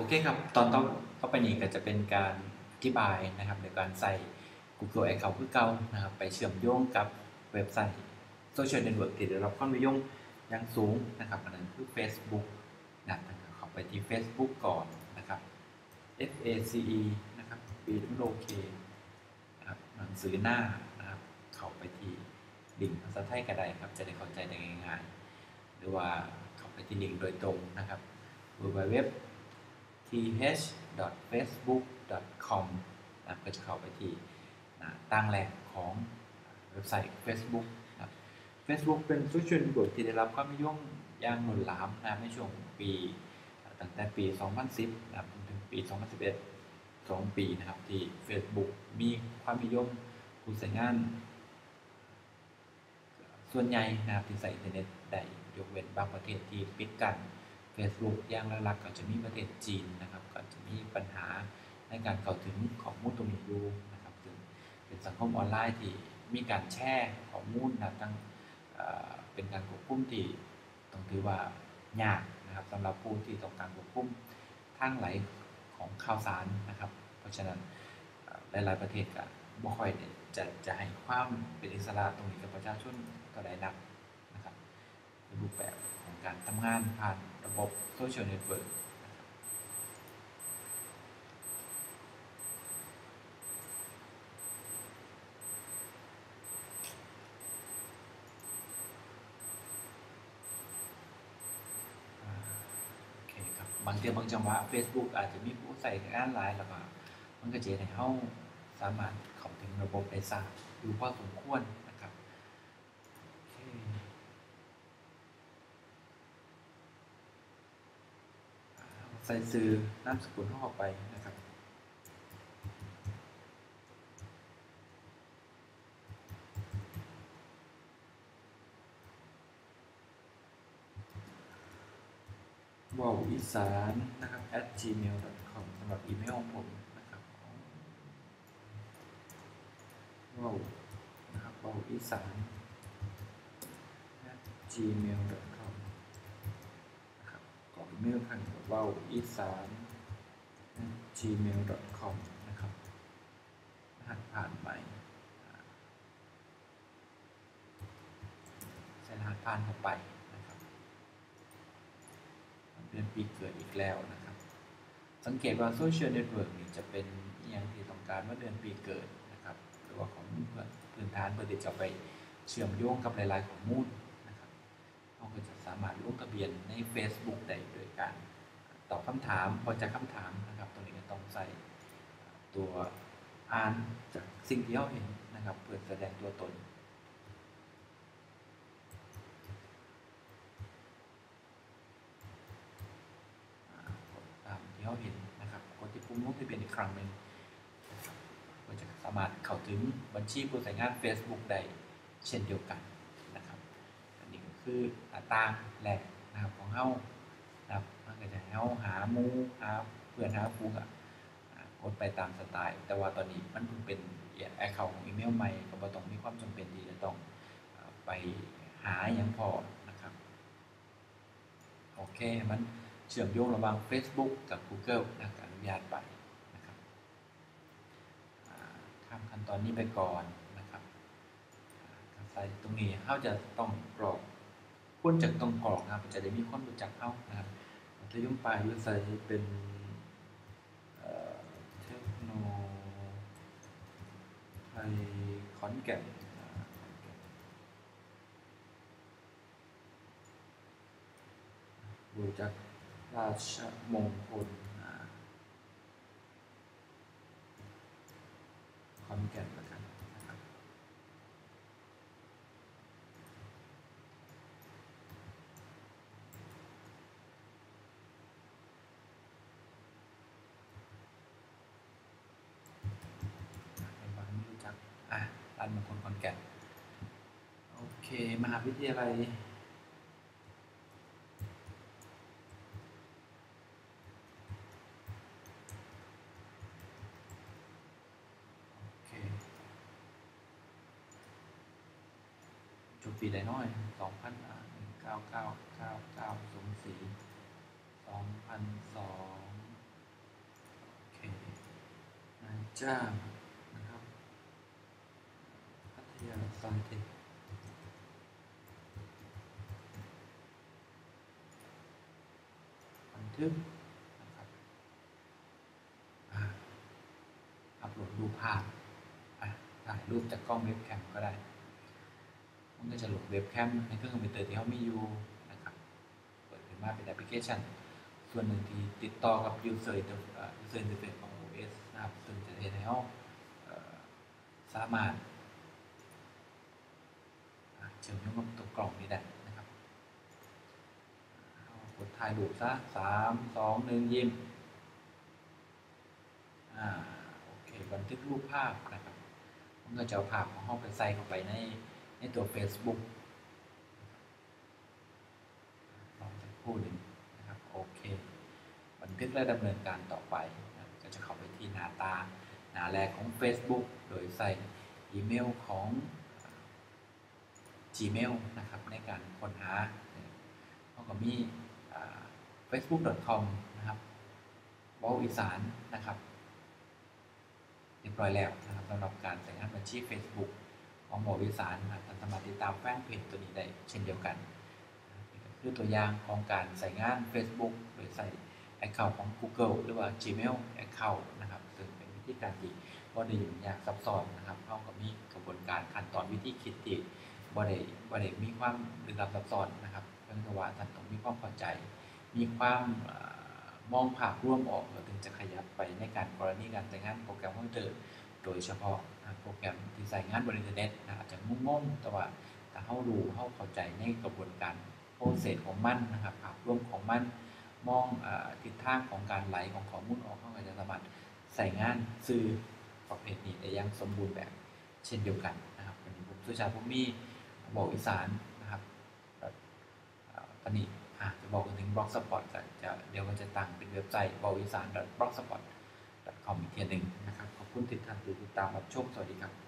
โอเคครับ ตอนต่อต่อไปนี้ก็จะเป็นการอธิบายนะครับในการใส่ Google Account คือเก่านะครับ ไปเชื่อมโยงกับเว็บไซต์โซเชียลเน็ตเวิร์กที่ได้รับความนิยมอย่างสูงนะครับอันนั้นคือ Facebook นะครับเข้าไปที่ Facebook ก่อนนะครับ F A C E นะครับ B W O K นะครับหนังสือหน้านะครับเข้าไปที่ลิงก์ภาษาไทยก็ได้ครับ จะได้เข้าใจได้ง่ายๆหรือว่าเข้าไปที่ลิงก์โดยตรงนะครับ www th.facebook.com นะก็จะเข้าไปที่นะตั้งแหล่งของเว็บไซต์ Facebook นะ Facebook เป็นโซเชียลเน็ตเวิร์กที่ได้รับความนิยมอย่างหนุนหลามนะในช่วงปีตั้งแต่ปี 2010นะจนถึงปี 2011 2 ปีนะครับที่ Facebook มีความนิยมผู้ใช้งาน ส่วนใหญ่นะครับที่ใช้อินเทอร์เน็ตได้ยกเว้นบางประเทศที่ปิดกัน Facebook อย่างหลักๆก็จะมีประเทศจีนนะครับ ก็จะมีปัญหาในการเข้าถึงข้อมูลตรงนี้อยู่นะครับซึ่งเป็นสังคมออนไลน์ที่มีการแชร์ข้อมูลนะตั้งเป็นการควบคุมที่ต้องถือว่ายากนะครับสำหรับผู้ที่ต้องการควบคุมทางไหลของข่าวสารนะครับ เพราะฉะนั้นหลาย ๆประเทศก็บ่ค่อยจะจะให้ความเป็นอิสระตรงนี้กับประชาชนก็ได้นักนะครับ รูปแบบของการทำงานผ่านระบบโซเชียลเน็ตเวิร์กโอเคครับบางเทีบางจังหวะ Facebook อาจจะมีผู้ใส่งานหลายแล้วก็มันก็จะให้เฮาสามารถเข้าถึงระบบได้ทราบอยู่พอสมควรนะครับโอเค ใส่ซื้อนามสกุลเข้าไปนะครับว่าวอีสานนะครับ at gmail.com สำหรับอีเมลของผมนะครับว่าวนะครับว่าวอีสาน at gmail.com กรอกอีเมลพันกับว่าอีสาน gmail.com นะครับรหัสผ่านใหม่ใส่รหัสผ่านเข้าไปนะครับเดือนปีเกิดอีกแล้วนะครับ สังเกตว่าโซเชียลเน็ตเวิร์กนี่จะเป็นอย่างที่ต้องการว่าเดือนปีเกิดนะครับ หรือว่าของพื้นฐานเพื่อที่จะไปเชื่อมโยงกับหลาย ๆข้อมูลน ก็จะสามารถลงทะเบียนใน Facebook ได้โดยการตอบคำถามพอจากคำถามนะครับตรงนี้ก็ต้องใส่ตัวอ่านจากสิ่งที่เราเห็นนะครับเพื่อแสดงตัวตนตามที่เราเห็นนะครับกดที่ปุ่มลงทะเบียนอีกครั้งหนึ่งนะครับก็จะสามารถเข้าถึงบัญชีผู้ใช้งาน Facebook ได้เช่นเดียวกันนะครับ อันนี้ก็ คืออัตราแรกนะครับของเฮานะครับมันก็จะให้เฮาหามูหาเพื่อนหาฟูกอะกดไปตามสไตล์ แต่ว่าตอนนี้มันเพิ่งเป็นแอคเคาท์ของอีเมลใหม่ก็บ่ต้องมีความจำเป็นที่จะต้องไปหาอย่างพอนะครับ โอเค มันเชื่อมโยงระหว่าง Facebook กับ Google นะอนุญาตไปนะครับข้ามขั้นตอนนี้ไปก่อนนะครับใส่ตรงนี้เขาจะต้องกรอก ควรจะต้องกรอกนะครับจะได้มีคนรู้จักเขานะครับถ้ายุ่งปลายยุใส่เป็นเทคโนไทยขอนแก่นรู้จักราชมงคลขอนแก่น มงคลขอนแก่นโอเค มหาวิทยาลัยจบปีไดน้อยสองพันหนึ่งเก้าเก้าเก้าเก้าสมศรีสองพันสองโอเคนายจ้า พัทยาซอยเทคบันทึกนะครับอ่าอัปโหลดรูปภาพอะถ่ายรูปจากกล้องเว็บแคมก็ได้ มันก็จะโหลดเว็บแคมในเครื่องคอมพิวเตอร์ที่เขามีอยู่นะครับ เปิดขึ้นมาเป็นแอปพลิเคชัน ส่วนหนึ่งที่ติดต่อกับ user interface เอ่อ user interface ของ OS นะครับ ซึ่งจะเห็นให้เราเอ่อสามารถอะเชื่อมโยง กล่องนี้ได้นะครับกดถ่ายรูปซะสามสองหนึ่งยิ้มอ่าโอเคบันทึกรูปภาพนะครับมันก็จะเอาภาพของห้องไปใส่เข้าไปในในตัว Facebook ลองสักคู่หนึ่งนะครับโอเคบันทึกและดำเนินการต่อไปนะก็จะเข้าไปที่หน้าตาหน้าแรกของ Facebook โดยใส่อีเมลของ Gmail นะครับในการค้นหาเขาก็มี facebook.com นะครับว้าอีสานนะครับเรียบร้อยแล้วนะครับสำหรับการใส่งานบัญชี Facebook ของหมอวิสารนะครับสามารถติดตามแฟนเพจตัวนี้ได้เช่นเดียวกันนี่ก็คือตัวอย่างของการใส่งาน Facebook โดยใส่ Account ของ Google หรือว่า Gmail Account นะครับซึ่งเป็นวิธีการที่บ่ได้ยุ่งยากซับซ้อนนะครับเขาก็มีกระบวนการขั้นตอนวิธีคิดที่ บ่ได้บ่ได้มีความลึกลับซับซ้อนนะครับเพียงแต่ว่าท่านต้องมีความเข้าใจ มีความมองภาพร่วมออกเราถึงจะขยับไปในการกรณีการใช้งานโปรแกรมคอมพิวเตอร์ โดยเฉพาะนะโปรแกรมที่ใช้งานบนอินเทอร์เน็ตนะอาจจะงงๆแต่ว่าถ้าเขารู้เขาเข้าใจในกระบวนการโปรเซสของมันนะครับภาพรวมของมันมองอทิศทางของการไหลของข้อมูลออกเข้าก็จะสามารถใส่งานสื่อประเภทนี้ได้อย่างสมบูรณ์แบบเช่นเดียวกันนะครับวันนี้ผมสุชาติผมมี บอกอีสานนะครับตอนนี้ะจะบอกกันถึงบล็อกสปอร์ตจะเดี๋ยวก็จะตั้งเป็นเว็บไซต์บอกอีสาน blogspot com อีกทีหนึ่งนะครับ ขอบคุณที่ท่านติดตามรับชมสวัสดีครับ